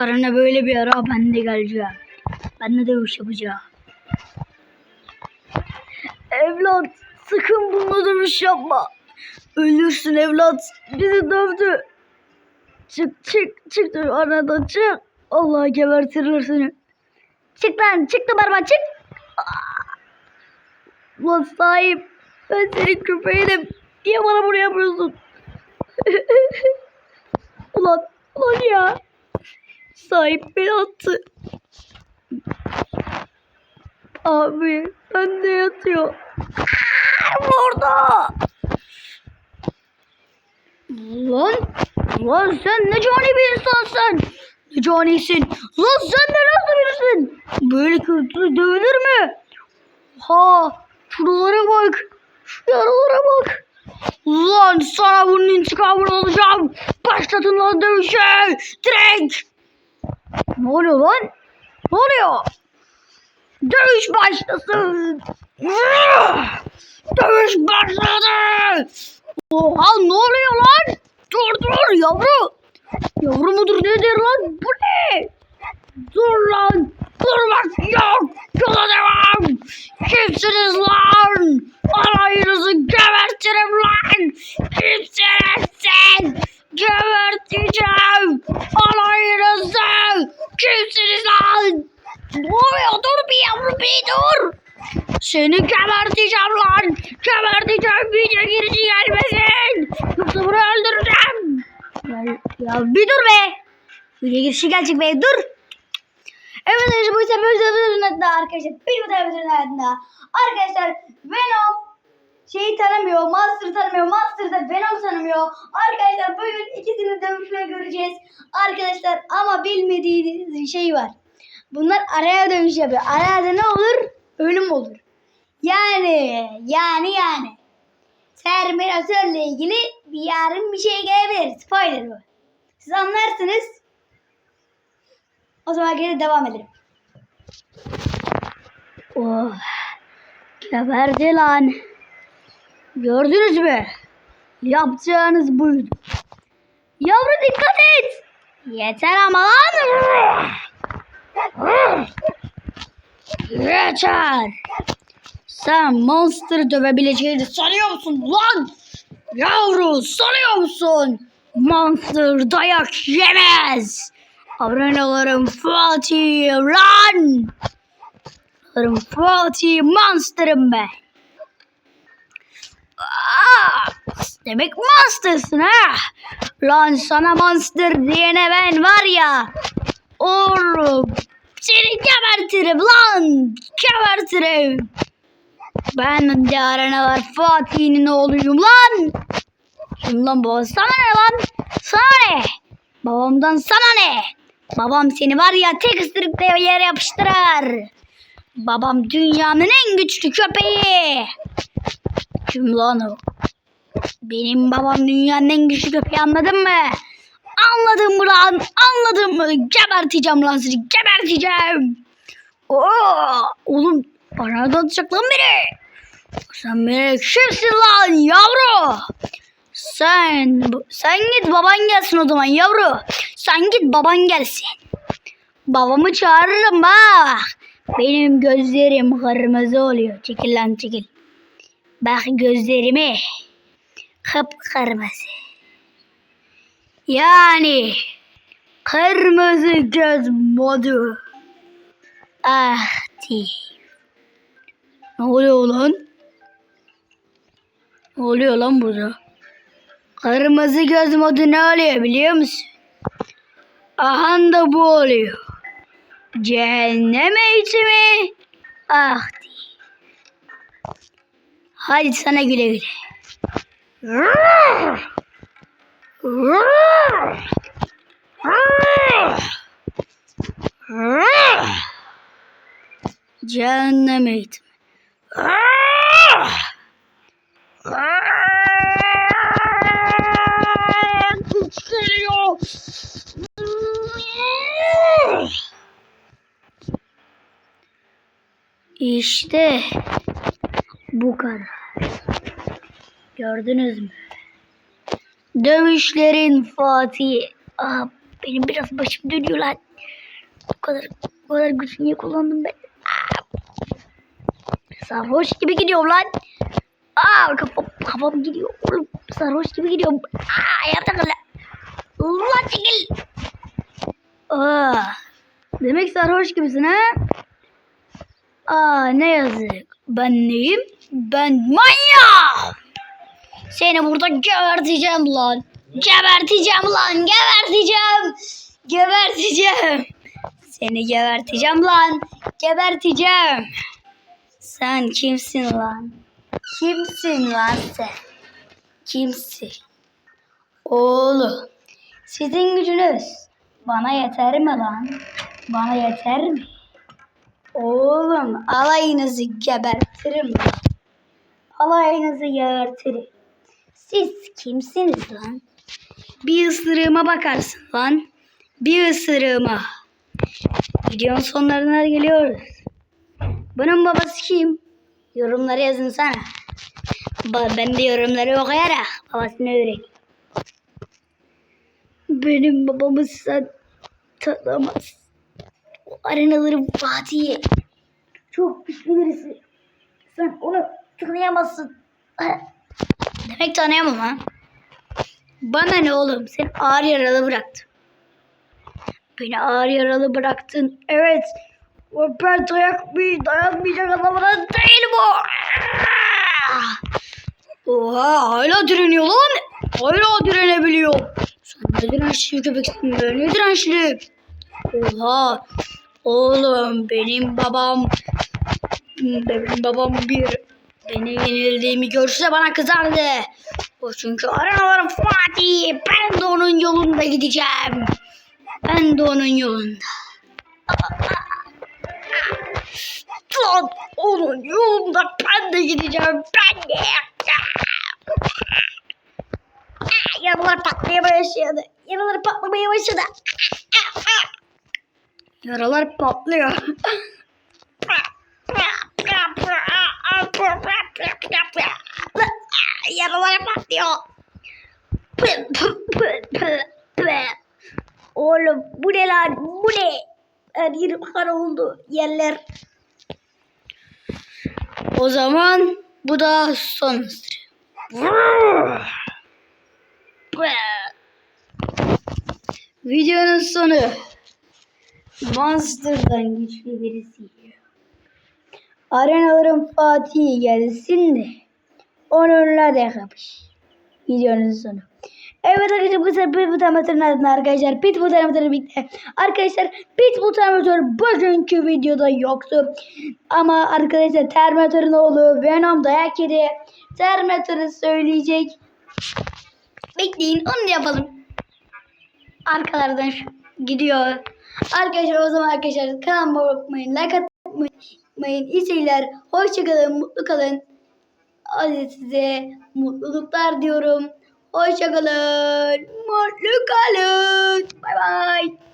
Arana böyle bir ara ben de geleceğim. Ben de dövüş yapacağım. Evlat sakın bununla dövüş yapma. Ölürsün evlat. Bizi dövdü. Çık çık çık dur aradan çık. Allah gebertirir seni. Çık lan çık da barba çık. Lan sahip ben senin köpeğinim. Niye bana bunu yapıyorsun? ulan ulan ya. Sahip beni attı. Abi ben de yatıyor. Orada. Lan, lan sen ne cani bir insansın. Ne canisin. Lan sen de nasıl birisin? Böyle kötü dövülür mü? Ha, şuralara bak. Şu yaralara bak. Lan sana bunun intikamını alacağım. Başlatın lan dövüşü. Direkt. Ne oluyor lan? Ne oluyor? Dövüş başlasın. Dövüş başladı. Oha ne oluyor lan? Dur dur yavru. Yavru mudur nedir lan? Bu ne? Dur lan. Durmak yok. Yola devam. Kimsiniz lan? Alayınızı gebertirim lan. Kimsiniz sen? Geberteceğim. Alayınızı. Kimsiniz lan? Ne oluyor? Dur bir yavru bir dur. Seni geberteceğim lan. Geberteceğim. Video girici gelmesin. Yoksa bunu öldüreceğim. Ya, ya bir dur be. Video girişi gelecek be dur. Evet arkadaşlar bu sefer videomuzun adına arkadaşlar bir bu videomuzun adına arkadaşlar Venom şeyi tanımıyor, Monster tanımıyor, Monster da Venom tanımıyor. Arkadaşlar bugün ikisini dövüşmeye göreceğiz. Arkadaşlar ama bilmediğiniz bir şey var. Bunlar araya dövüş yapıyor. Arada ne olur? Ölüm olur. Yani, yani, yani. Terminatörle ilgili bir yarın bir şey gelebilir. Spoiler bu. Siz anlarsınız. O zaman geri devam edelim. Oh. Geberdi lan. Gördünüz mü? Yapacağınız buydu. Yavru dikkat et. Yeter ama lan. Yeter. Sen monster dövebileceğini sanıyor musun lan? Yavru sanıyor musun? Monster dayak yemez. Abonelerim Fatih lan. Abonelerim Fatih monster'ım ben. Aa, demek monstersın ha? Lan sana monster diyene ben var ya. Oğlum seni gebertirim lan. Gebertirim. Ben de arana var Fatih'in oğluyum lan. Kim lan baba sana ne lan? Sana ne? Babamdan sana ne? Babam seni var ya tek ısırıkla yere yapıştırır. Babam dünyanın en güçlü köpeği. Kim lan o? Benim babam dünyanın en güçlü köpeği anladın mı? Anladın mı lan? Anladın mı? Geberteceğim lan seni. Geberteceğim. Oo, oğlum bana atacak lan biri. Sen beni kimsin lan yavru? Sen sen git baban gelsin o zaman yavru. Sen git baban gelsin. Babamı çağırırım bak. Benim gözlerim kırmızı oluyor. Çekil lan çekil. Bak gözlerimi. Kıpkırmızı. Yani kırmızı göz modu. Aktif. Ne oluyor lan? Ne oluyor lan burada? Kırmızı göz modu ne oluyor biliyor musun? Aha da bu oluyor. Cehennem eğitimi. Ah değil. Hadi sana güle güle. Cehennem eğitimi. Güç geliyor. İşte bu kadar. Gördünüz mü? Dövüşlerin Fatih. Ah, benim biraz başım dönüyor lan. Bu kadar, bu kadar güç niye kullandım ben? Sarhoş gibi gidiyor lan. Aa kafam, kafam gidiyor. Oğlum sarhoş gibi gidiyor. Aa ayakta kal. Ulan çekil. Aa, demek sarhoş gibisin ha? Aa ne yazık. Ben neyim? Ben manyağım. Seni burada geberteceğim lan. Geberteceğim lan. Geberteceğim. Geberteceğim. Seni geberteceğim lan. Geberteceğim. Sen kimsin lan? Kimsin lan sen? Kimsin? Oğlum. Sizin gücünüz bana yeter mi lan? Bana yeter mi? Oğlum alayınızı gebertirim lan. Alayınızı gebertirim. Siz kimsiniz lan? Bir ısırığıma bakarsın lan. Bir ısırığıma. Videonun sonlarına geliyoruz. Bunun babası kim? Yorumlara yazın sana. Ba- Ben de yorumları okuyarak babasını öğren. Benim babamı sen tanımaz. O arenaların Fatih'i. Çok güçlü birisi. Sen onu tanıyamazsın. Demek tanıyamam ha. Bana ne oğlum? Sen ağır yaralı bıraktın. Beni ağır yaralı bıraktın. Evet. O ben dayak bir dayanmayacak adamına değil bu. Oha hala direniyor lan. Hala direnebiliyor. Sen ne dirençli köpeksin be. Ne dirençli. Oha. Oğlum benim babam benim babam bir beni yenildiğimi görse bana kızardı. O çünkü aranaların Fatih. Ben de onun yolunda gideceğim. Ben de onun yolunda. Lan onun yolunda ben de gideceğim. Ben de. Yaralar patlamaya başladı. Yaralar patlamaya başladı. Yaralar patlıyor. Yaralar patlıyor. Oğlum bu ne lan? Bu ne? Her yerim oldu. Yerler. O zaman bu da son. Videonun sonu. Monster'dan güçlü birisi. Arenaların Fatih'i gelsin de onunla da kapış. Videonun sonu. Evet arkadaşlar bu Pitbull Terminator'ın adına arkadaşlar Pitbull Terminator'ı birlikte. Arkadaşlar Pitbull Terminator bugünkü videoda yoktu. Ama arkadaşlar Terminator'ın oğlu Venom dayak yedi. Terminator'ı söyleyecek. Bekleyin onu yapalım. Arkalardan gidiyor. Arkadaşlar o zaman arkadaşlar kanalıma olmayı like atmayı İyi seyirler. Hoşçakalın mutlu kalın. Hadi size mutluluklar diyorum. Hoşçakalın. Mutlu kalın. Bay bay.